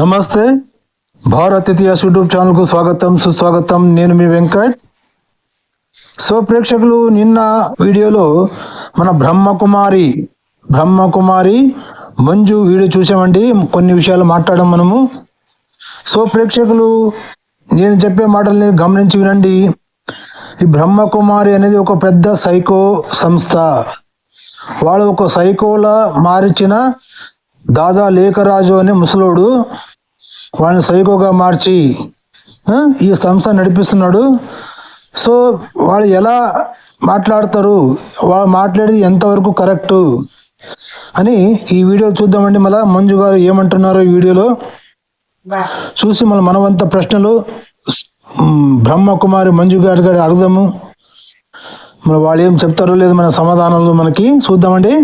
నమస్తే. భారత్ ఇతిహాస్ యూట్యూబ్ ఛానల్కు స్వాగతం సుస్వాగతం. నేను మీ వెంకట్. సో ప్రేక్షకులు నిన్న వీడియోలో మన బ్రహ్మకుమారి బ్రహ్మకుమారి మంజు వీడియో చూసామండి. కొన్ని విషయాలు మాట్లాడడం మనము. సో ప్రేక్షకులు నేను చెప్పే మాటల్ని గమనించి వినండి. ఈ బ్రహ్మకుమారి అనేది ఒక పెద్ద సైకో సంస్థ. వాళ్ళు ఒక సైకోలా మార్చిన దాదా లేఖరాజు అనే ముసలోడు. వాళ్ళని సైకోగా మార్చి ఈ సంస్థ నడిపిస్తున్నాడు. సో వాళ్ళు ఎలా మాట్లాడతారు వాళ్ళు మాట్లాడేది ఎంతవరకు కరెక్టు అని ఈ వీడియో చూద్దామండి. మళ్ళా మంజు గారు ఏమంటున్నారో ఈ వీడియోలో. చూసి మళ్ళీ మనవంత ప్రశ్నలు బ్రహ్మకుమారి మంజు గారి గారి అడుగుదాము. మరి వాళ్ళు ఏం చెప్తారో లేదు మన సమాధానాలు మనకి చూద్దామండి.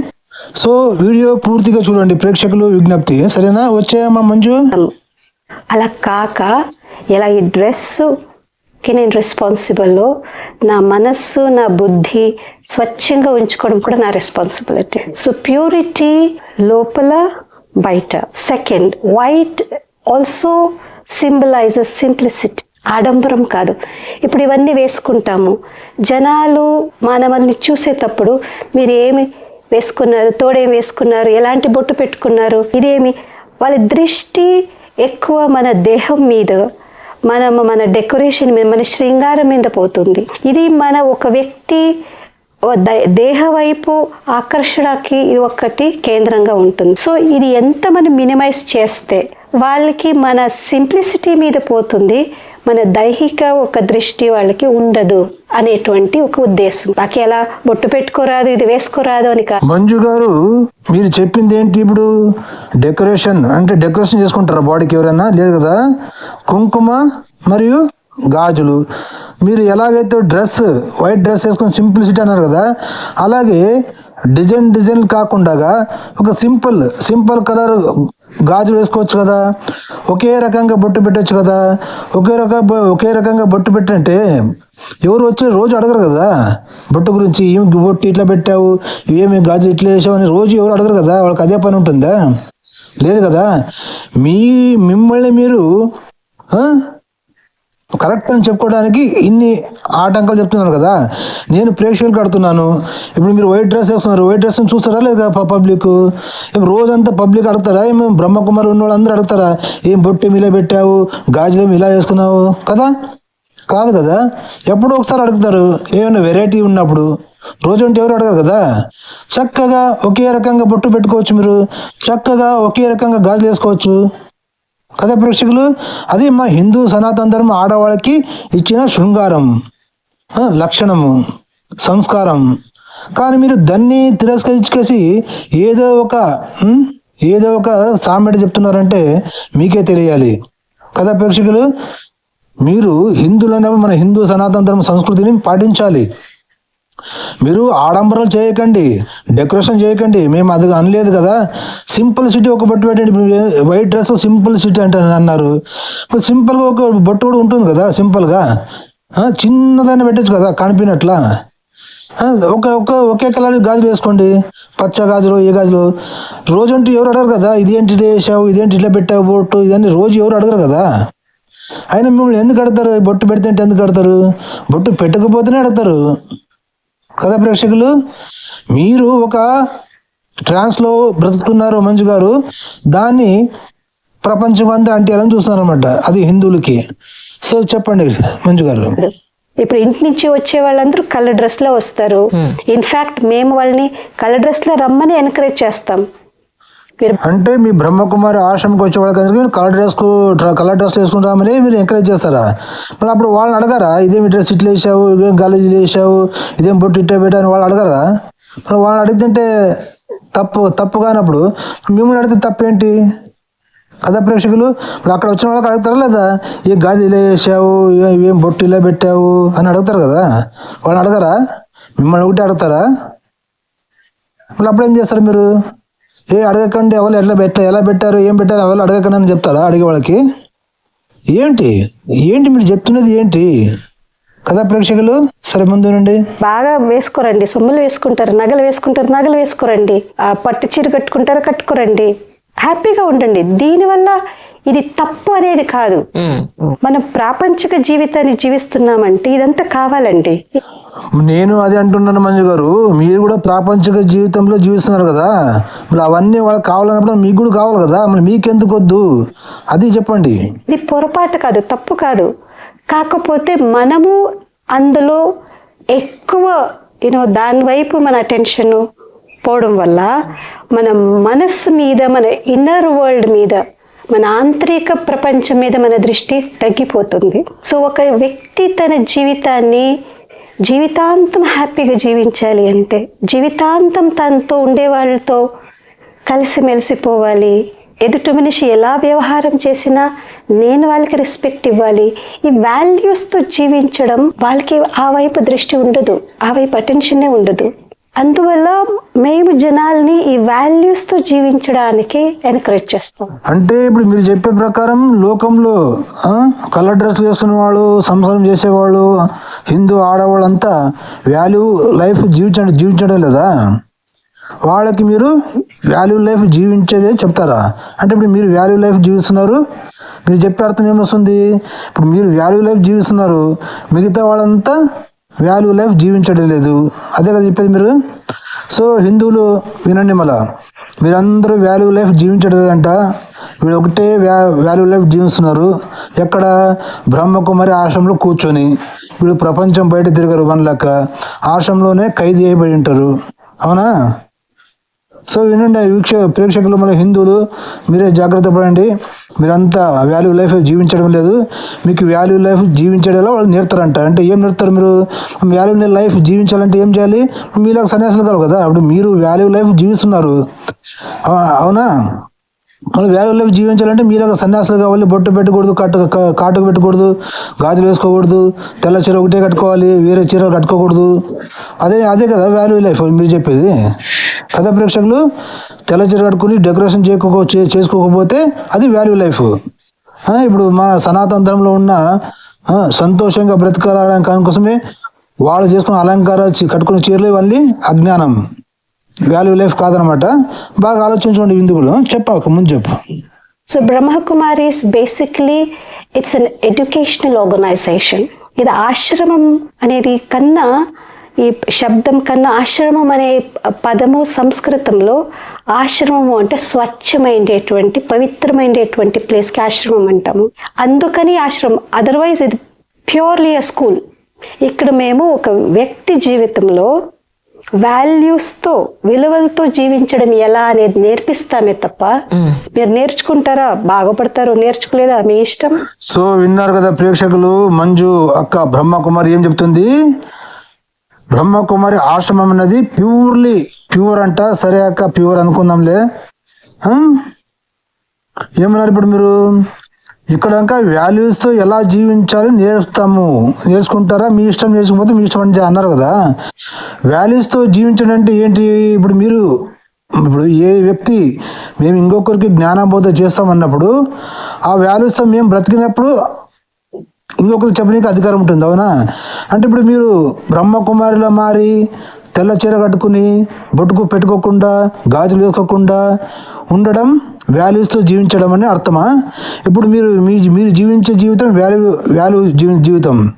సో వీడియో పూర్తిగా చూడండి ప్రేక్షకులు విజ్ఞప్తి. సరేనా? వచ్చాయమ్మా మంజు. అలా కాక ఇలా ఈ డ్రెస్సుకి నేను రెస్పాన్సిబుల్ నా మనస్సు నా బుద్ధి స్వచ్ఛంగా ఉంచుకోవడం కూడా నా రెస్పాన్సిబిలిటీ. సో ప్యూరిటీ లోపల బయట. Second white also symbolises simplicity. ఆడంబరం కాదు. ఇప్పుడు ఇవన్నీ వేసుకుంటాము. జనాలు మనల్ని చూసేటప్పుడు మీరు ఏమి వేసుకున్నారు తోడేం వేసుకున్నారు ఎలాంటి బొట్టు పెట్టుకున్నారు ఇదేమి? వాళ్ళ దృష్టి ఎక్కువ మన దేహం మీద మన మన డెకరేషన్ మీద మన శృంగారం మీద పోతుంది. ఇది మన ఒక వ్యక్తి దేహ వైపు ఆకర్షణకి ఇది ఒకటి కేంద్రంగా ఉంటుంది. సో ఇది ఎంత మనం మినిమైజ్ చేస్తే వాళ్ళకి మన సింప్లిసిటీ మీద పోతుంది మన దైహిక ఒక దృష్టి వాళ్ళకి ఉండదు అనేటువంటి ఒక ఉద్దేశం. బాకి ఎలా బొట్టు పెట్టుకోరాదు ఇది వేసుకోరాదు అని కాదు మంజు గారు మీరు చెప్పింది ఏంటి ఇప్పుడు? డెకరేషన్ అంటే డెకరేషన్ చేసుకుంటారా బాడీకి ఎవరైనా? లేదు కదా? కుంకుమ మరియు గాజులు. మీరు ఎలాగైతే డ్రెస్ వైట్ డ్రెస్ వేసుకొని సింప్లిసిటీ అన్నారు కదా అలాగే డిజైన్ డిజైన్ కాకుండా ఒక సింపుల్ సింపుల్ కలర్ గాజులు వేసుకోవచ్చు కదా? ఒకే రకంగా బొట్టు పెట్టచ్చు కదా? ఒకే రక ఒకే రకంగా బొట్టు పెట్టంటే ఎవరు వచ్చి రోజు అడగరు కదా? బొట్టు గురించి ఏమి బొట్టు ఇట్లా పెట్టావు? ఏమి గాజు ఇట్లా వేసావు అని రోజు ఎవరు అడగరు కదా? వాళ్ళకి అదే పని ఉంటుందా? లేదు కదా? మీ మిమ్మల్ని మీరు కరెక్ట్ అని చెప్పుకోవడానికి ఇన్ని ఆటంకాలు చెప్తున్నారు కదా. నేను ప్రేక్షకులు కడుతున్నాను ఇప్పుడు మీరు వైట్ డ్రెస్ వేస్తున్నారు వైట్ డ్రెస్ చూస్తారా లేదా పబ్లిక్? ఇప్పుడు రోజంతా పబ్లిక్ అడుగుతారా? ఏమి బ్రహ్మకుమారి ఉన్న వాళ్ళు అందరూ అడుగుతారా? ఏం బొట్టు ఇలా పెట్టావు? గాజులు ఇలా వేసుకున్నావు? కదా? కాదు కదా. ఎప్పుడో ఒకసారి అడుగుతారు. ఏమైనా వెరైటీ ఉన్నప్పుడు. రోజు అంటే ఎవరు అడగరు కదా. చక్కగా ఒకే రకంగా బొట్టు పెట్టుకోవచ్చు మీరు. చక్కగా ఒకే రకంగా గాజులు వేసుకోవచ్చు. కదా ప్రేక్షకులు అది మా హిందూ సనాతన ధర్మ ఆడవాళ్ళకి ఇచ్చిన శృంగారం లక్షణము సంస్కారం. కానీ మీరు దాన్ని తిరస్కరించేసి ఏదో ఒక ఏదో ఒక సామెట చెప్తున్నారంటే మీకే తెలియాలి. కదా ప్రేక్షకులు మీరు హిందువులైనప్పుడు మన హిందూ సనాతన ధర్మ సంస్కృతిని పాటించాలి. మీరు ఆడంబరాలు చేయకండి డెకరేషన్ చేయకండి మేము అది అనలేదు కదా. సింపుల్ సిటీ ఒక బొట్టు పెట్టండి వైట్ డ్రెస్ సింపుల్ సిటీ అంటే అన్నారు. ఇప్పుడు సింపుల్గా ఒక బొట్టు కూడా ఉంటుంది కదా సింపుల్గా చిన్నదైనా చిన్నదాన్ని పెట్టచ్చు కదా కనిపినట్లా. ఒక ఒక ఒకే కలర్ గాజులు వేసుకోండి పచ్చ గాజులు ఏ గాజులు. రోజు అంటే ఎవరు అడగరు కదా ఇదేంటి వేసావు ఇదేంటి ఇట్లా పెట్టావు బొట్టు ఇదన్నీ రోజు ఎవరు అడగరు కదా. అయినా మిమ్మల్ని ఎందుకు అడతారు బొట్టు పెడితే ఎందుకు అడతారు బొట్టు పెట్టకపోతేనే అడతారు కదా ప్రేక్షకులు? మీరు ఒక ట్రాన్స్లో బ్రతుకుతున్నారు మంజు గారు. దాన్ని ప్రపంచం అంతా అంటే ఎలా చూస్తున్నారు అనమాట అది హిందువులకి. సో చెప్పండి మంజు గారు. ఇప్పుడు ఇంటి నుంచి వచ్చే వాళ్ళందరూ కలర్ డ్రెస్లో వస్తారు ఇన్ఫాక్ట్ మేము వాళ్ళని కలర్ డ్రెస్లో రమ్మని ఎంకరేజ్ చేస్తాం. అంటే మీ బ్రహ్మకుమారి ఆశ్రమకి వచ్చే వాళ్ళకి కలర్ డ్రెస్ కలర్ డ్రెస్ వేసుకుంటామని మీరు ఎంకరేజ్ చేస్తారా? మళ్ళీ అప్పుడు వాళ్ళని అడగారా? ఇదేమి డ్రెస్ ఇట్లా వేసావు? ఇదేం గలీజ్ వేసావు ఇదేం బొట్టు ఇట్టే పెట్టా? అని వాళ్ళు అడగరా? వాళ్ళని అడిగితే తప్పు తప్పు కానప్పుడు మిమ్మల్ని అడిగితే తప్పేంటి? కదా ప్రేక్షకులు ఇప్పుడు అక్కడ వచ్చిన వాళ్ళకి అడుగుతారా లేదా? ఏ గాజు ఇలా వేసావు ఏ- ఏం బొట్టు ఇలా పెట్టావు? అని అడుగుతారు కదా. వాళ్ళని అడగరా? మిమ్మల్ని ఒకటి అడుగుతారా? మళ్ళీ అప్పుడేం చేస్తారు మీరు? ఏ అడగకండి ఎవరు ఎట్లా పెట్ట ఎలా పెట్టారు ఏం పెట్టారు ఎవరు అడగకండి అని చెప్తారా అడిగే వాళ్ళకి? ఏంటి? ఏంటి మీరు చెప్తున్నది ఏంటి? కదా ప్రేక్షకులు సరే ముందు నుండి. బాగా వేసుకోరండి సొమ్ములు వేసుకుంటారు నగలు వేసుకుంటారు నగలు వేసుకోరండి. ఆ పట్టు చీర కట్టుకుంటారు కట్టుకోరండి. హ్యాపీగా ఉండండి. దీనివల్ల ఇది తప్పు అనేది కాదు. మనం ప్రాపంచిక జీవితాన్ని జీవిస్తున్నామంటే ఇదంతా కావాలండి. నేను అదే అంటున్నాను మంజు గారు. మీరు కూడా ప్రాపంచిక జీవితంలో జీవిస్తున్నారు కదా. మరి అవన్నీ వాళ్ళకి కావాలన్నప్పుడు మీకు కూడా కావాలి కదా. మరి మీకెందుకు వద్దు? అది చెప్పండి. ఇది పొరపాటు కాదు తప్పు కాదు. కాకపోతే మనము అందులో ఎక్కువ యూనో దాని వైపు మన అటెన్షన్ పోవడం వల్ల మన మనస్సు మీద మన ఇన్నర్ వరల్డ్ మీద మన ఆంతరిక ప్రపంచం మీద మన దృష్టి తగ్గిపోతుంది. సో ఒక వ్యక్తి తన జీవితాన్ని జీవితాంతం హ్యాపీగా జీవించాలి అంటే జీవితాంతం తనతో ఉండే వాళ్ళతో కలిసిమెలిసిపోవాలి. ఎదుటి మనిషి ఎలా వ్యవహారం చేసినా నేను వాళ్ళకి రెస్పెక్ట్ ఇవ్వాలి. ఈ వాల్యూస్తో జీవించడం వాళ్ళకి ఆ వైపు దృష్టి ఉండదు ఆ వైపు అటెన్షనే ఉండదు. అందువల్ల మేము జనాల్ని ఈ వాల్యూస్తో జీవించడానికి ఎంకరేజ్ చేస్తాం. అంటే ఇప్పుడు మీరు చెప్పే ప్రకారం లోకంలో కలర్ డ్రెస్ వేసుకునే వాళ్ళు సంసారం చేసేవాళ్ళు హిందూ ఆడవాళ్ళంతా వాల్యూ లైఫ్ జీవించడం జీవించడం లేదా? వాళ్ళకి మీరు వాల్యూ లైఫ్ జీవించేదే చెప్తారా? అంటే ఇప్పుడు మీరు వాల్యూ లైఫ్ జీవిస్తున్నారు మీరు చెప్పే అర్థం ఏమొస్తుంది? ఇప్పుడు మీరు వాల్యూ లైఫ్ జీవిస్తున్నారు మిగతా వాళ్ళంతా వాల్యూ లైఫ్ జీవించడం లేదు. అదే కదా చెప్పేది మీరు? సో హిందువులు వినండి మళ్ళా. మీరందరూ వాల్యూ లైఫ్ జీవించడం లేదంట వీళ్ళు ఒకటే వ్యా వాల్యూ లైఫ్ జీవిస్తున్నారు. ఎక్కడ బ్రహ్మకుమారి ఆశ్రమంలో కూర్చొని వీళ్ళు ప్రపంచం బయట తిరగరు వన్ లెక్క. ఆశ్రమంలోనే ఖైదీ అయిపోయి ఉంటారు. అవునా? సో వినండి వీక్ష ప్రేక్షకులు మన హిందువులు మీరే జాగ్రత్త పడండి. మీరంతా వాల్యూ లైఫ్ జీవించడం లేదు. మీకు వాల్యూ లైఫ్ జీవించడంలో వాళ్ళు నేర్తారంట. అంటే ఏం నేర్తారు మీరు? వాల్యూ లైఫ్ జీవించాలంటే ఏం చేయాలి? మీలాగా సన్యాసులు కావు కదా. అప్పుడు మీరు వాల్యూ లైఫ్ జీవిస్తున్నారు. అవునా? మళ్ళీ వాల్యూ లైఫ్ జీవించాలంటే మీరు ఒక సన్యాసులు కావాలి బొట్టు పెట్టకూడదు కట్టు కాటుకు పెట్టకూడదు గాజులు వేసుకోకూడదు తెల్ల చీర ఒకటే కట్టుకోవాలి వేరే చీర కట్టుకోకూడదు. అదే అదే కదా వాల్యూ లైఫ్ మీరు చెప్పేది. కథా ప్రేక్షకులు తెల్ల చీర కట్టుకుని డెకరేషన్ చేసుకో చేసుకోకపోతే అది వాల్యూ లైఫ్ ఇప్పుడు మా సనాతన ధర్మంలో ఉన్న సంతోషంగా బ్రతకాలడానికి కోసమే వాళ్ళు చేసుకున్న అలంకారాలు కట్టుకున్న కట్టుకునే చీరలు ఇవన్నీ అజ్ఞానం. వాల్యూ లైఫ్ కాదనమాట. బాగా ఆలోచించండి విందుకులు చెప్పాక ముందు చెప్పు. So Brahma Kumaris basically it's an educational organisation ఇది ఆశ్రమం అనేది కన్నా ఈ శబ్దం కన్నా ఆశ్రమం అనే పదము సంస్కృతంలో ఆశ్రమము అంటే స్వచ్ఛమైనటువంటి పవిత్రమైనటువంటి ప్లేస్కి ఆశ్రమం అంటాము. అందుకని ఆశ్రమం. అదర్వైజ్ ఇది ప్యూర్లీ అ స్కూల్ ఇక్కడ మేము ఒక వ్యక్తి జీవితంలో వాల్యూస్తో విలువలతో జీవించడం ఎలా అనేది నేర్పిస్తామే తప్ప మీరు నేర్చుకుంటారా? బాగుపడతారు నేర్చుకోలేదా? మీ ఇష్టం? సో విన్నారు కదా ప్రేక్షకులు మంజు అక్క బ్రహ్మకుమారి ఏం చెప్తుంది? బ్రహ్మకుమారి ఆశ్రమం అన్నది ప్యూర్లీ ప్యూర్ అంట. సరే అక్క ప్యూర్ అనుకుందాంలే? ఏమన్నారు ఇప్పుడు మీరు? ఇక్కడ ఇంకా వాల్యూస్తో ఎలా జీవించాలి నేర్పుతాము. నేర్చుకుంటారా? మీ ఇష్టం నేర్చుకోకపోతే మీ ఇష్టం అంటే అన్నారు కదా. వాల్యూస్తో జీవించడం అంటే ఏంటి? ఇప్పుడు మీరు ఇప్పుడు ఏ వ్యక్తి మేము ఇంకొకరికి జ్ఞానబోధ చేస్తామన్నప్పుడు ఆ వాల్యూస్తో మేము బ్రతికినప్పుడు ఇంకొకరికి చెప్పడానికి అధికారం ఉంటుంది అవునా? అంటే ఇప్పుడు మీరు బ్రహ్మకుమారిలో మారి తెల్ల చీర కట్టుకుని బొట్టుకు పెట్టుకోకుండా గాజులు వేసుకోకుండా ఉండడం వాల్యూస్తో జీవించడం అని అర్థమా? ఇప్పుడు మీరు మీ మీరు జీవించే జీవితం వాల్యూ వాల్యూ జీవి జీవితం.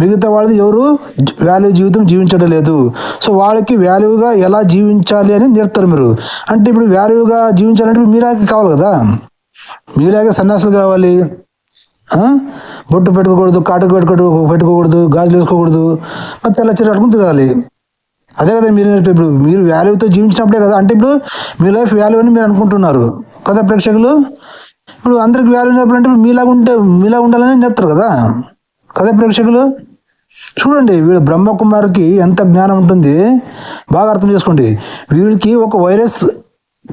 మిగతా వాళ్ళది ఎవరు? వాల్యూ జీవితం జీవించడం లేదు. సో వాళ్ళకి వాల్యూగా ఎలా జీవించాలి అని నేర్తారు మీరు. అంటే ఇప్పుడు వాల్యూగా జీవించాలంటే మీలాగే కావాలి కదా? మీలాగే సన్యాసులు కావాలి. బొట్టు పెట్టుకోకూడదు కాటుకు పెట్టుకో పెట్టుకోకూడదు గాజులు వేసుకోకూడదు. మరి తెల్ల చీర కట్టుకుని తిరగాలి. అదే కదా మీరు ఇప్పుడు మీరు వాల్యూతో జీవించినప్పుడే కదా? అంటే ఇప్పుడు మీ లైఫ్ వాల్యూ అని మీరు అనుకుంటున్నారు. కదా ప్రేక్షకులు? ఇప్పుడు అందరికి వాల్యూ నేర్పాలంటే మీలాగా ఉంటే మీలా ఉండాలని నేర్పుతారు కదా? కదా ప్రేక్షకులు? చూడండి వీడు బ్రహ్మకుమార్కి ఎంత జ్ఞానం ఉంటుంది. బాగా అర్థం చేసుకోండి. వీడికి ఒక వైరస్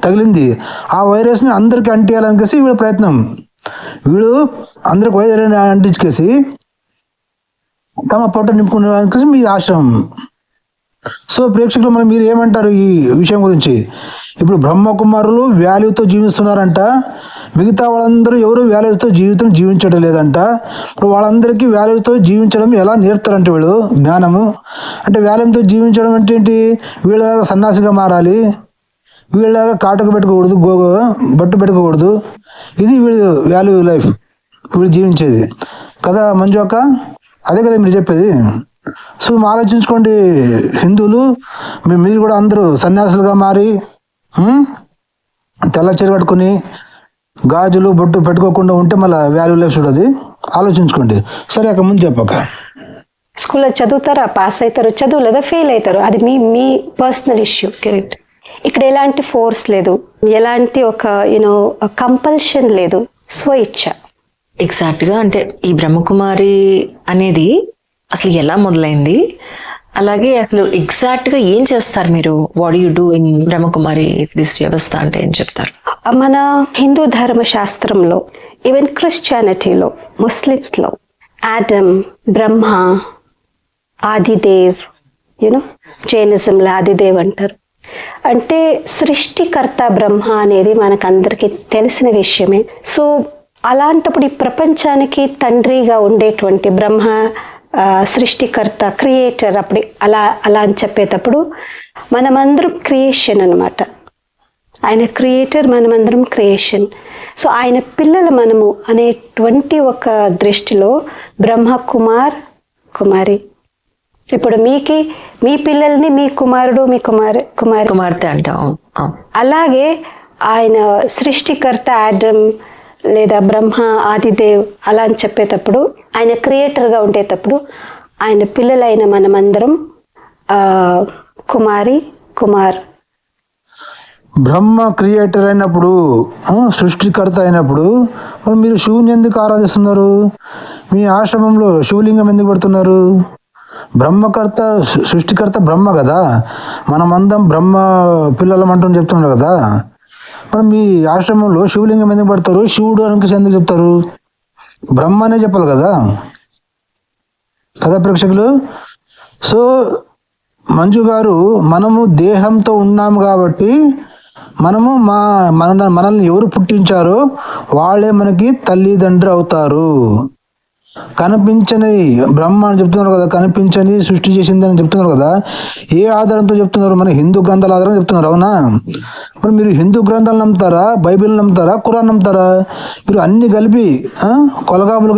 తగిలింది. ఆ వైరస్ని అందరికీ అంటియాలనికేసి వీడి ప్రయత్నం. వీడు అందరికి వైరస్ అంటించుకేసి తమ పొట్ట నింపుకునేదానికి మీ ఆశ్రమం. సో ప్రేక్షకులు మరి మీరు ఏమంటారు ఈ విషయం గురించి? ఇప్పుడు బ్రహ్మకుమారులు వాల్యూతో జీవిస్తున్నారంట. మిగతా వాళ్ళందరూ ఎవరు వాల్యూతో జీవితం జీవించడం లేదంట. ఇప్పుడు వాళ్ళందరికీ వాల్యూతో జీవించడం ఎలా నేర్పుతారంటే వీళ్ళు? జ్ఞానము. అంటే వాల్యూతో జీవించడం అంటే ఏంటి? వీళ్ళలాగా సన్యాసిగా మారాలి. వీళ్ళలాగా కాటకు పెట్టుకోకూడదు గోగో బట్టు పెట్టుకోకూడదు. ఇది వీళ్ళు వాల్యూ లైఫ్. వీళ్ళు జీవించేది. కదా మంజు అక్క? అదే కదా మీరు చెప్పేది. సో ఆలోచించుకోండి హిందువులు మీరు కూడా అందరూ సన్యాసులుగా మారి తెల్ల చీర కట్టుకుని గాజులు బొట్టు పెట్టుకోకుండా ఉంటే మళ్ళీ వాల్యూ లైఫ్ చూడదు ఆలోచించుకోండి. సరే అక్క ముందు చెప్పక్క స్కూల్లో చదువుతారా? పాస్ అవుతారు చదువులేదా ఫెయిల్ అవుతారు అది మీ మీ పర్సనల్ ఇష్యూ కరెక్ట్ ఇక్కడ ఎలాంటి ఫోర్స్ లేదు. ఎలాంటి ఒక యూనో కంపల్షన్ లేదు. స్వయిచ్ఛ ఎగ్జాక్ట్గా అంటే ఈ బ్రహ్మకుమారి అనేది అసలు ఎలా మొదలైంది? అలాగే అసలు ఎగ్జాక్ట్గా ఏం చేస్తారు మీరు? What you do in Brahmakumari this వ్యవస్థ అంటే ఏం చెప్తారు? మన హిందూ ధర్మ శాస్త్రంలో ఈవెన్ క్రిస్టియానిటీలో ముస్లిమ్స్లో Adam Brahma Adidev you know జైనిజంలో Adidev అంటారు. అంటే సృష్టికర్త బ్రహ్మ అనేది మనకందరికీ తెలిసిన విషయమే. సో అలాంటప్పుడు ఈ ప్రపంచానికి తండ్రిగా ఉండేటువంటి బ్రహ్మ సృష్టికర్త క్రియేటర్ అప్పుడు అలా అలా అని చెప్పేటప్పుడు మనమందరం క్రియేషన్ అన్నమాట. ఆయన క్రియేటర్ మనమందరం క్రియేషన్. సో ఆయన పిల్లలు మనము అనేటువంటి ఒక దృష్టిలో బ్రహ్మ కుమార్ కుమారి. ఇప్పుడు మీకి మీ పిల్లల్ని మీ కుమారుడు మీ కుమార్ కుమారి. కుమార్తె అంటాం. అలాగే ఆయన సృష్టికర్త ఆడమ్ లేదా బ్రహ్మ ఆదిదేవ్ అలా అని చెప్పేటప్పుడు ఆయన క్రియేటర్గా ఉండేటప్పుడు ఆయన పిల్లలైన మనమందరం కుమారి కుమార్. బ్రహ్మ క్రియేటర్ అయినప్పుడు సృష్టికర్త అయినప్పుడు మరి మీరు శివుని ఎందుకు ఆరాధిస్తున్నారు? మీ ఆశ్రమంలో శివలింగం ఎందుకు పెడుతున్నారు? బ్రహ్మకర్త సృష్టికర్త బ్రహ్మ కదా? మనమందం బ్రహ్మ పిల్లలం అంటూ చెప్తున్నారు కదా? మరి మీ ఆశ్రమంలో శివలింగం ఎందుకు పెడతారు? శివుడు అని ఎందుకు చెప్తారు? బ్రహ్మ అనే చెప్పాలి కదా? కదా ప్రేక్షకులు? సో మంజు గారు మనము దేహంతో ఉన్నాము కాబట్టి మనము మా మన మనల్ని ఎవరు పుట్టించారో వాళ్ళే మనకి తల్లిదండ్రులు అవుతారు. కనిపించని బ్రహ్మ అని చెప్తున్నారు కదా కనిపించని సృష్టి చేసిందని చెప్తున్నారు కదా ఏ ఆధారంతో చెప్తున్నారు? మన హిందూ గ్రంథాల ఆధారం చెప్తున్నారు అవునా? మరి మీరు హిందూ గ్రంథాలు నమ్ముతారా? బైబిల్ నమ్ముతారా? ఖురాన్ నమ్ముతారా? మీరు అన్ని కలిపి ఆ,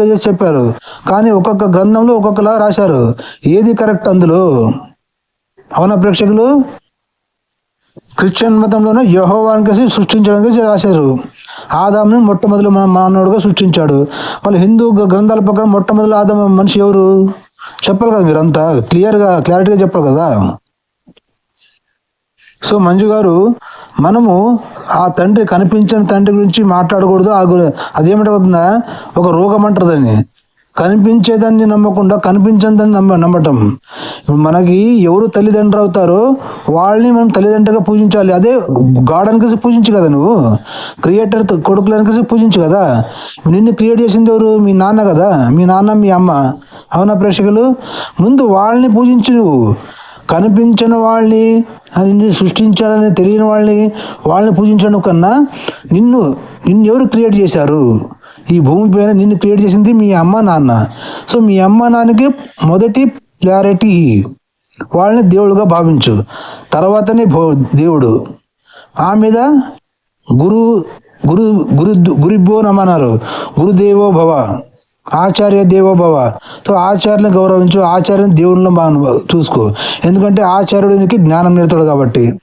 చేసి చెప్పారు. కానీ ఒక్కొక్క గ్రంథంలో ఒక్కొక్కలా రాశారు. ఏది కరెక్ట్ అందులో? అవునా ప్రేక్షకులు? క్రిస్టియన్ మతంలోనే యహోవానికి సృష్టించడానికి రాశారు. ఆదాముని మొట్టమొదటి మన మానవుడుగా సృష్టించాడు. మళ్ళీ హిందూ గ్రంథాల ప్రకారం మొట్టమొదటి ఆదాము మనిషి ఎవరు? చెప్పాలి కదా మీరంతా. క్లియర్గా క్లారిటీగా చెప్పాలి కదా? సో మంజు గారు మనము ఆ తండ్రి కనిపించిన తండ్రి గురించి మాట్లాడకూడదు ఆ గు- అదేమిటవుతుందా ఒక రోగం అంటారు దాన్ని. కనిపించేదాన్ని నమ్మకుండా కనిపించదని నమ్మ నమ్మటం. ఇప్పుడు మనకి ఎవరు తల్లిదండ్రులు అవుతారో వాళ్ళని మనం తల్లిదండ్రులుగా పూజించాలి. అదే గాడ్ అనికేసి పూజించు కదా నువ్వు. క్రియేటర్ కొడుకులు అనికేసి పూజించు కదా. నిన్ను క్రియేట్ చేసింది ఎవరు? మీ నాన్న కదా. మీ నాన్న మీ అమ్మ. అవునా ప్రేక్షకులు? ముందు వాళ్ళని పూజించు నువ్వు. కనిపించని వాళ్ళని నిన్ను సృష్టించాలని తెలియని వాళ్ళని వాళ్ళని పూజించడం కన్నా నిన్ను నిన్ను ఎవరు క్రియేట్ చేశారు? ఈ భూమిపైన నిన్ను క్రియేట్ చేసింది మీ అమ్మ నాన్న. సో మీ అమ్మ నాన్నకి మొదటి క్లారిటీ వాళ్ళని దేవుడుగా భావించు. తర్వాతనే భో దేవుడు. ఆ మీద గురు గురు గురు గురుభ్యో నమన్నారు గురుదేవో భవ ఆచార్య దేవోభవ సో ఆచార్యని గౌరవించు ఆచార్యని దేవుళ్ళు చూసుకో. ఎందుకంటే ఆచార్యుడికి జ్ఞానం నేర్తాడు కాబట్టి.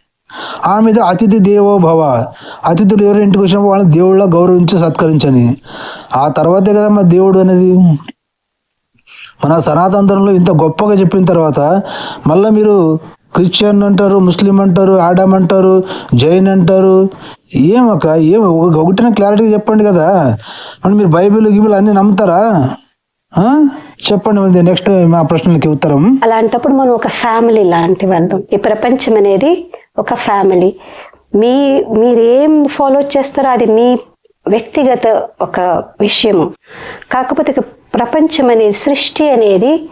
ఆ మీద అతిథి దేవో భవ. అతిథులు ఎవరు ఇంటికి వచ్చినప్పుడు వాళ్ళని దేవుళ్ళ గౌరవించి సత్కరించని. ఆ తర్వాతే కదా మా దేవుడు అనేది. మన సనాతంత్రంలో ఇంత గొప్పగా చెప్పిన తర్వాత మళ్ళీ మీరు క్రిస్టియన్ అంటారు ముస్లిం అంటారు ఆడమ్ అంటారు జైన్ అంటారు. ఏమక్క ఏం ఒక- ఒకటిన క్లారిటీగా చెప్పండి కదా. మరి మీరు బైబిల్ గిబిల్ అన్ని నమ్ముతారా? చెప్పండి మరి నెక్స్ట్ మా ప్రశ్నలకి ఉత్తరం. అలాంటప్పుడు మనం ఒక ఫ్యామిలీ లాంటి వాళ్ళం ఈ ప్రపంచం అనేది ఒక ఫ్యామిలీ. మీ మీరు ఏం ఫాలో చేస్తారో అది మీ వ్యక్తిగత ఒక విషయము. కాకపోతే ప్రపంచం అనేది సృష్టి అనేది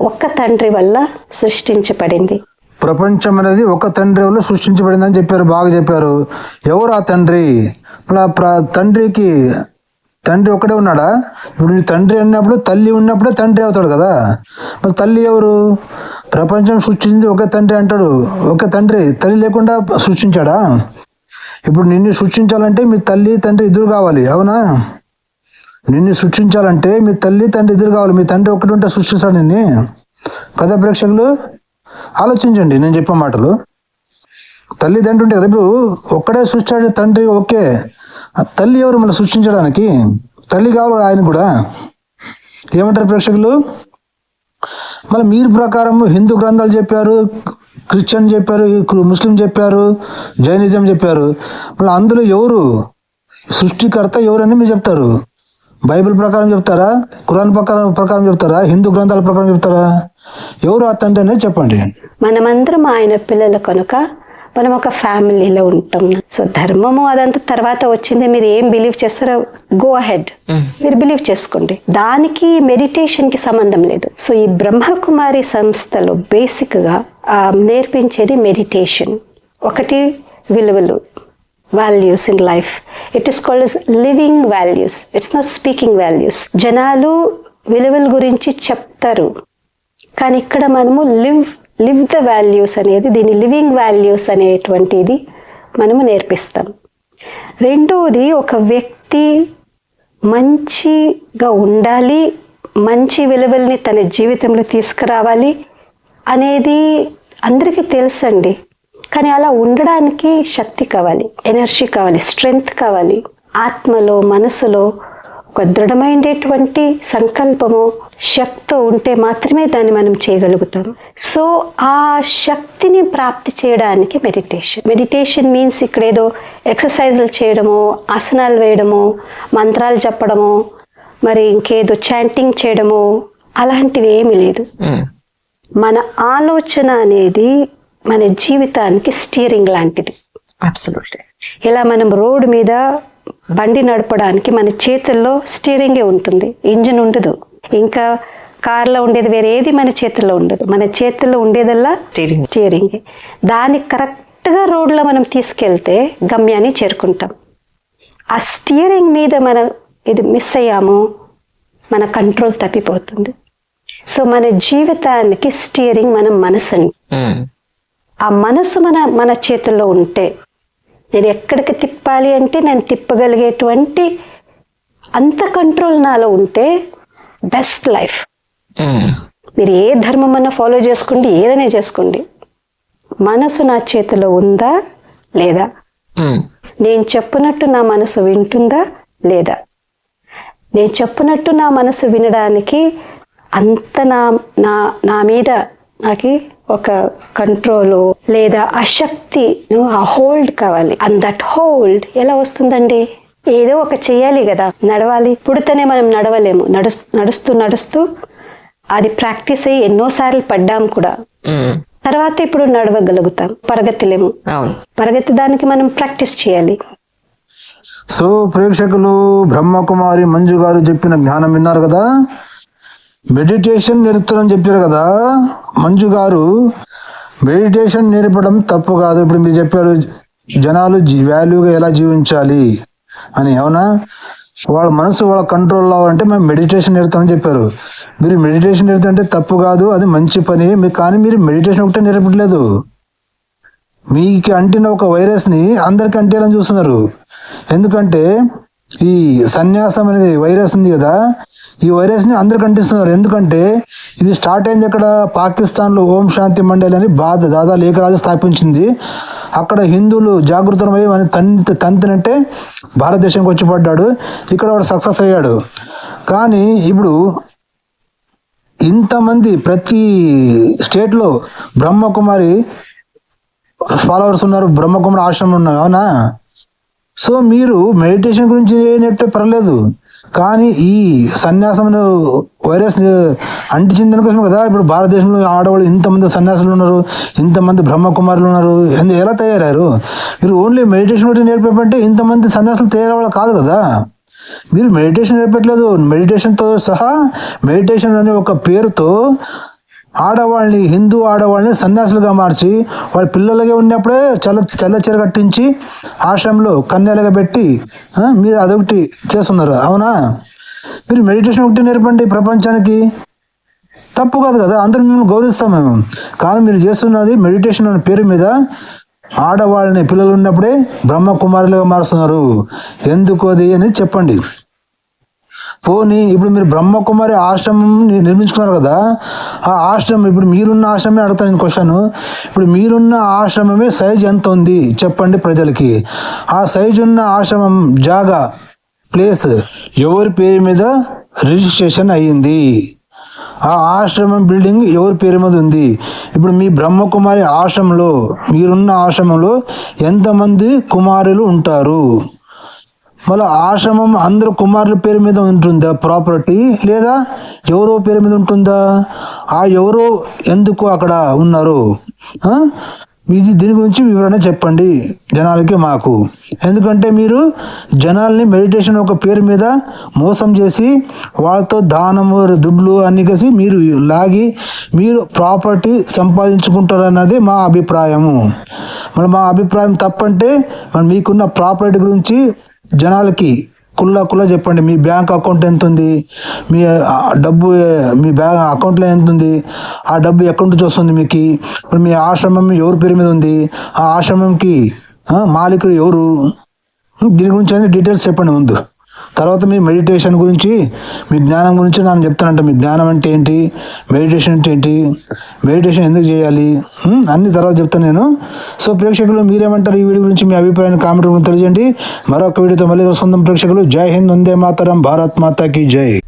ఒక్క తండ్రి వల్ల సృష్టించబడింది. ప్రపంచం అనేది ఒక తండ్రి వల్ల సృష్టించబడిందని చెప్పారు బాగా చెప్పారు. ఎవరు ఆ తండ్రి? తండ్రికి తండ్రి ఒక్కడే ఉన్నాడా? ఇప్పుడు నీ తండ్రి ఉన్నప్పుడు తల్లి ఉన్నప్పుడే తండ్రి అవుతాడు కదా. మరి తల్లి ఎవరు? ప్రపంచం సృష్టించింది ఒకే తండ్రి అంటాడు. ఒకే తండ్రి తల్లి లేకుండా సృష్టించాడా? ఇప్పుడు నిన్ను సృష్టించాలంటే మీ తల్లి తండ్రి ఇద్దరు కావాలి అవునా? నిన్ను సృష్టించాలంటే మీ తల్లి తండ్రి ఇద్దరు కావాలి. మీ తండ్రి ఒక్కటి ఉంటే సృష్టిస్తాడు నిన్ను. కదా ప్రేక్షకులు? ఆలోచించండి నేను చెప్పే మాటలు. తల్లి తండ్రి ఉంటే కదా. ఇప్పుడు ఒక్కడే సృష్టించాడు తండ్రి ఓకే. ఆ తల్లి ఎవరు మళ్ళీ సృష్టించడానికి? తల్లి కావాలి ఆయన కూడా. ఏమంటారు ప్రేక్షకులు? మళ్ళీ మీరు ప్రకారం హిందూ గ్రంథాలు చెప్పారు క్రిస్టియన్ చెప్పారు ముస్లిం చెప్పారు జైనిజం చెప్పారు. మళ్ళీ అందులో ఎవరు? సృష్టికర్త ఎవరని మీరు చెప్తారు. బైబిల్ ప్రకారం చెప్తారా? ఖురాన్ ప్రకారం ప్రకారం చెప్తారా? హిందూ గ్రంథాల ప్రకారం చెప్తారా? ఎవరు ఆ అనేది చెప్పండి. మనమందరం ఆయన పిల్లలు కనుక మనం ఒక ఫ్యామిలీలో ఉంటాం. సో ధర్మము అదంతా తర్వాత వచ్చింది. మీరు ఏం బిలీవ్ చేస్తారో గో అహెడ్ మీరు బిలీవ్ చేసుకోండి. దానికి మెడిటేషన్కి సంబంధం లేదు. సో ఈ బ్రహ్మకుమారి సంస్థలో బేసిక్గా నేర్పించేది మెడిటేషన్ ఒకటి విలువలు values in life it is called is living values it's not speaking values జనాలు విలువల గురించి చెప్తారు. కానీ ఇక్కడ మనము లివ్ లివ్ ద వాల్యూస్ అనేది దీని లివింగ్ వాల్యూస్ అనేటువంటిది మనము నేర్పిస్తాం. రెండవది ఒక వ్యక్తి మంచిగా ఉండాలి మంచి విలువల్ని తన జీవితంలో తీసుకురావాలి అనేది అందరికీ తెలుసండి. కానీ అలా ఉండడానికి శక్తి కావాలి ఎనర్జీ కావాలి స్ట్రెంగ్త్ కావాలి. ఆత్మలో మనసులో ఒక దృఢమైనటువంటి సంకల్పము శక్తితో ఉంటే మాత్రమే దాన్ని మనం చేయగలుగుతాం సో ఆ శక్తిని ప్రాప్తి చేయడానికి మెడిటేషన్ మెడిటేషన్ మీన్స్ ఇక్కడ ఏదో ఎక్సర్సైజులు చేయడము ఆసనాలు వేయడము మంత్రాలు చెప్పడము మరి ఇంకేదో చాంటింగ్ చేయడము అలాంటివి ఏమీ లేదు. మన ఆలోచన అనేది మన జీవితానికి స్టీరింగ్ లాంటిది. అబ్సల్యూట్లీ ఇలా మనం రోడ్డు మీద బండి నడపడానికి మన చేతుల్లో స్టీరింగే ఉంటుంది ఇంజిన్ ఉండదు. ఇంకా కార్లో ఉండేది వేరే ఏది మన చేతుల్లో ఉండదు. మన చేతుల్లో ఉండేదల్లా Steering. స్టీరింగ్. దాన్ని కరెక్ట్గా రోడ్లో మనం తీసుకెళ్తే గమ్యాన్ని చేరుకుంటాం. ఆ స్టీరింగ్ మీద మనం ఇది మిస్ అయ్యాము మన కంట్రోల్ తప్పిపోతుంది. సో మన జీవితానికి స్టీరింగ్ మన మనసు అండి ఆ మనసు మన మన చేతుల్లో ఉంటే నేను ఎక్కడికి తిప్పాలి అంటే నేను తిప్పగలిగేటువంటి అంత కంట్రోల్ నాలో ఉంటే బెస్ట్ లైఫ్. మీరు ఏ ధర్మం అన్నా ఫాలో చేసుకోండి ఏదైనా చేసుకోండి. మనసు నా చేతిలో ఉందా లేదా? నేను చెప్పినట్టు నా మనసు వింటుందా లేదా? నేను చెప్పినట్టు నా మనసు వినడానికి అంత నా నా నా మీద నాకు ఒక కంట్రోల్ లేదా ఆ శక్తి ఆ హోల్డ్ కావాలి. అండ్ దట్ హోల్డ్ ఎలా వస్తుందండి? ఏదో ఒక చెయ్యాలి కదా. నడవాలి. పుడితేనే మనం నడవలేము. నడుస్ నడుస్తూ నడుస్తూ అది ప్రాక్టీస్ అయ్యి ఎన్నోసార్లు పడ్డాం కూడా. తర్వాత ఇప్పుడు నడవగలుగుతాం. పరగతిలేము. అవును. పరగతి దానికి మనం ప్రాక్టీస్ చేయాలి. సో ప్రేక్షకులు బ్రహ్మకుమారి మంజు గారు చెప్పిన జ్ఞానం విన్నారు కదా? మెడిటేషన్ నేర్పుతారని చెప్పారు కదా. మంజు గారు మెడిటేషన్ నేర్పడం తప్పు కాదు. ఇప్పుడు మీరు చెప్పారు జనాలు వాల్యూగా ఎలా జీవించాలి అని అవునా? వాళ్ళ మనసు వాళ్ళ కంట్రోల్లో అంటే మేము మెడిటేషన్ నేర్పుతామని చెప్పారు. మీరు మెడిటేషన్ నేర్పుతుంటే తప్పు కాదు అది మంచి పని. కానీ మీరు మెడిటేషన్ ఒకటే నేర్పట్లేదు. మీకు అంటిన ఒక వైరస్ని అందరికి అంటేయాలని చూస్తున్నారు. ఎందుకంటే ఈ సన్యాసం అనేది వైరస్ ఉంది కదా. ఈ వైరస్ని అందరు కంటిస్తున్నారు. ఎందుకంటే ఇది స్టార్ట్ అయింది ఇక్కడ పాకిస్తాన్లో ఓం శాంతి మండలి అని బాధ దాదా లేఖరాజు స్థాపించింది. అక్కడ హిందువులు జాగృతమై అని తంతి తంతినంటే భారతదేశంకి వచ్చి పడ్డాడు. ఇక్కడ వాడు సక్సెస్ అయ్యాడు. కానీ ఇప్పుడు ఇంతమంది ప్రతి స్టేట్లో బ్రహ్మకుమారి ఫాలోవర్స్ ఉన్నారు. బ్రహ్మకుమారి ఆశ్రమం ఉన్నారు అవునా? సో మీరు మెడిటేషన్ గురించి ఏం చెప్తే పర్లేదు. కానీ ఈ సన్యాసం వైరస్ అంటించిన కోసం కదా ఇప్పుడు భారతదేశంలో ఆడవాళ్ళు ఇంతమంది సన్యాసులు ఉన్నారు ఇంతమంది బ్రహ్మకుమారులు ఉన్నారు. ఎందు- ఎలా తయారయ్యారు? మీరు ఓన్లీ మెడిటేషన్ ఒకటి నేర్పేపంటే ఇంతమంది సన్యాసులు తయారవాళ్ళు కాదు కదా. మీరు మెడిటేషన్ నేర్పట్లేదు. మెడిటేషన్తో సహా మెడిటేషన్ అనే ఒక పేరుతో ఆడవాళ్ళని హిందూ ఆడవాళ్ళని సన్యాసులుగా మార్చి వాళ్ళ పిల్లలుగా ఉన్నప్పుడే చల్ల చల్ల చీర కట్టించి ఆశ్రమంలో కన్యలుగా పెట్టి మీరు అదొకటి చేస్తున్నారు. అవునా? మీరు మెడిటేషన్ ఒకటి నేర్పండి ప్రపంచానికి. తప్పు కాదు కదా అందరూ మిమ్మల్ని గౌరవిస్తాం మేము. కానీ మీరు చేస్తున్నది మెడిటేషన్ అనే పేరు మీద ఆడవాళ్ళని పిల్లలు ఉన్నప్పుడే బ్రహ్మ కుమారులుగా మారుస్తున్నారు. ఎందుకు అది అని చెప్పండి. పోనీ ఇప్పుడు మీరు బ్రహ్మకుమారి ఆశ్రమం నిర్మించుకున్నారు కదా ఆ ఆశ్రమం ఇప్పుడు మీరున్న ఆశ్రమే అడుగుతాను నేను క్వశ్చన్ ఇప్పుడు మీరున్న ఆశ్రమమే సైజ్ ఎంత ఉంది? చెప్పండి ప్రజలకి. ఆ సైజ్ ఉన్న ఆశ్రమం జాగా ప్లేస్ ఎవరి పేరు మీద రిజిస్ట్రేషన్ అయ్యింది? ఆ ఆశ్రమం బిల్డింగ్ ఎవరి పేరు మీద ఉంది? ఇప్పుడు మీ బ్రహ్మకుమారి ఆశ్రమంలో మీరున్న ఆశ్రమంలో ఎంతమంది కుమారులు ఉంటారు? మళ్ళీ ఆశ్రమం అందరు కుమారుల పేరు మీద ఉంటుందా? ప్రాపర్టీ లేదా ఎవరో పేరు మీద ఉంటుందా? ఆ ఎవరో ఎందుకు అక్కడ ఉన్నారు? మీది ఇది దీని గురించి వివరణ చెప్పండి జనాలకి మాకు. ఎందుకంటే మీరు జనాల్ని మెడిటేషన్ ఒక పేరు మీద మోసం చేసి వాళ్ళతో దానము దుడ్లు అన్ని కలిసి మీరు లాగి మీరు ప్రాపర్టీ సంపాదించుకుంటారన్నది మా అభిప్రాయము. మరి మా అభిప్రాయం తప్పంటే మరి మీకున్న ప్రాపర్టీ గురించి జనాలకి కుల్ల కుల్ల చెప్పండి మీ బ్యాంక్ అకౌంట్ ఎంత ఉంది మీ డబ్బు మీ బ్యాంక్ అకౌంట్లో ఎంత ఉంది ఆ డబ్బు ఎక్కడి నుంచి వస్తుంది మీకు? ఇప్పుడు మీ ఆశ్రమం ఎవరి పేరు మీద ఉంది? ఆ ఆశ్రమంకి మాలికులు ఎవరు? దీని గురించి అన్ని డీటెయిల్స్ చెప్పండి ముందు. తర్వాత మీ మెడిటేషన్ గురించి మీ జ్ఞానం గురించి నేను చెప్తానంట. మీ జ్ఞానం అంటే ఏంటి? మెడిటేషన్ అంటే ఏంటి? మెడిటేషన్ ఎందుకు చేయాలి? అన్ని తర్వాత చెప్తాను నేను. సో ప్రేక్షకులు మీరేమంటారు ఈ వీడియో గురించి? మీ అభిప్రాయాన్ని కామెంట్ రూపంలో తెలియజేయండి. మరొక వీడియోతో మళ్ళీ సొంతం ప్రేక్షకులు జై హింద్ వందే మాతరం భారత్ మాతాకి జై.